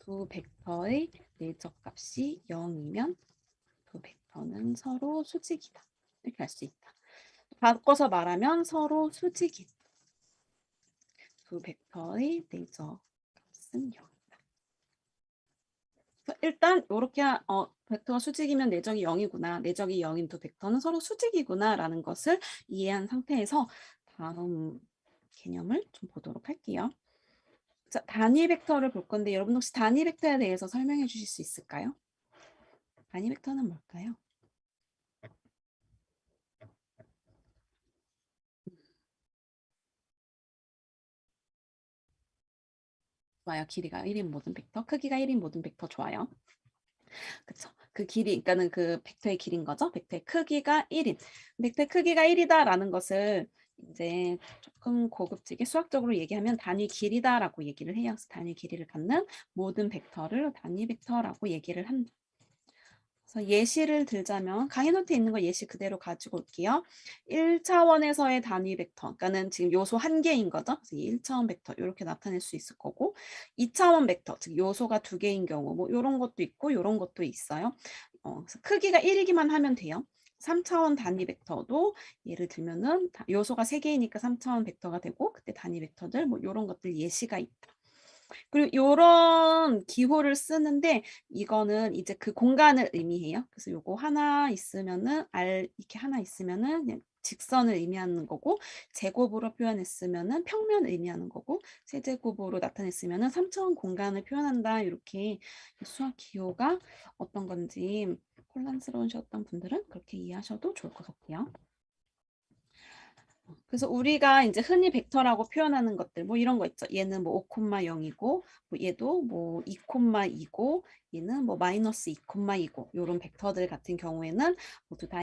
두 벡터의 내적 값이 0이면 두 벡터는 서로 수직이다. 이렇게 할수 있다. 바꿔서 말하면 서로 수직인 두 벡터의 내적 값은 0이다. 일단 이렇게 어, 벡터가 수직이면 내적이 0이구나. 내적이 0인 두 벡터는 서로 수직이구나 라는 것을 이해한 상태에서 다음 개념을 좀 보도록 할게요. 자, 단위 벡터를 볼 건데 여러분 혹시 단위 벡터에 대해서 설명해 주실 수 있을까요? 단위 벡터는 뭘까요? 좋아요. 길이가 1인 모든 벡터, 크기가 1인 모든 벡터 좋아요. 그쵸? 그 길이, 그러니까는 그 벡터의 길인 거죠. 벡터의 크기가 1인. 벡터의 크기가 1이다라는 것을 이제 조금 고급지게 수학적으로 얘기하면 단위 길이다라고 얘기를 해요. 그래서 단위 길이를 갖는 모든 벡터를 단위 벡터라고 얘기를 한다. 그래서 예시를 들자면 강의 노트에 있는 거 예시 그대로 가지고 올게요. 1차원에서의 단위 벡터, 그러니까는 지금 요소 한 개인 거죠. 그래서 이 1차원 벡터 이렇게 나타낼 수 있을 거고 2차원 벡터, 즉 요소가 두 개인 경우 뭐 이런 것도 있고 이런 것도 있어요. 어, 그래서 크기가 1이기만 하면 돼요. 3차원 단위 벡터도 예를 들면은 다- 요소가 3개이니까 3차원 벡터가 되고 그때 단위 벡터들 뭐 이런 것들 예시가 있다. 그리고 요런 기호를 쓰는데 이거는 이제 그 공간을 의미해요. 그래서 요거 하나 있으면은 R 이렇게 하나 있으면은 그냥 직선을 의미하는 거고 제곱으로 표현했으면은 평면 의미하는 거고 세제곱으로 나타냈으면은 3차원 공간을 표현한다. 이렇게 수학 기호가 어떤 건지 혼란스러우셨던 분들은 그렇게 이해하셔도 좋을 것 같아요. 그래서 우리가 이제 흔히 벡터라고 표현하는 것들 뭐 이런 거 있죠. 얘는 뭐 5,0이고 뭐 얘도 뭐 2,2고 얘는 뭐 마이너스 2,2고 이런 벡터들 같은 경우에는 모두 다